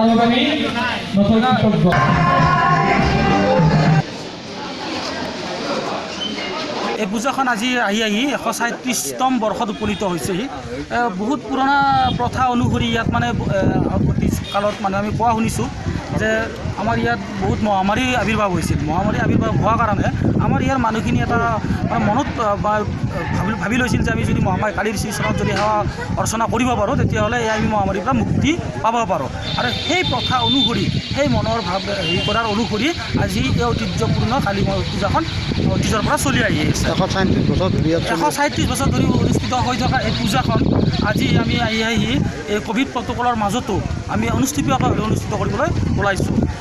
আমি নথৈ কৃতজ্ঞ এই পূজাখন আজি আহি আহি এশ ছয়ত্ৰিছতম বৰ্ষত উপনীত হৈছেহি বহুত পুৰণা প্ৰথা অনুসৰি ইয়াত মানে অতীত কালত মানে আমি কোৱা শুনিছোঁ। যে আমাৰ ইয়াত বহুত মহামাৰী আৱিৰ্ভাৱ হৈছিল। মহামাৰী আৱিৰ্ভাৱ হোৱাৰ কাৰণে আমাৰ ইয়াৰ মানুহখিনি এটা মানে মনত ভাবি ভাবি লৈছিল যে আমি যদি মহামাৰী কালিৰ শ্ৰীচৰণত যদি সেৱা অৰ্চনা কৰিব পাৰোঁ, তেতিয়াহ'লে আমি মহামাৰীৰ পৰা মুক্তি পাব পাৰোঁ। আৰু সেই প্ৰথা অনুসৰি সেই মনৰ ভাৱ হেৰি কৰাৰ অনুসৰি আজি এই ঐতিহ্যপূৰ্ণ কালী পূজাখন অতীজৰ পৰা চলি আহি আছে। এশ ছয়ত্ৰিছ বছৰ ধৰি এশ ছয়ত্ৰিছ বছৰ ধৰি অনুষ্ঠিত হৈ থকা এই পূজাখন আজি আমি আহি আহি এই ক'ভিড প্ৰট'কলৰ মাজতো আমি অনুষ্ঠিতভাৱে অনুষ্ঠিত কৰিবলৈ ওলাইছোঁ।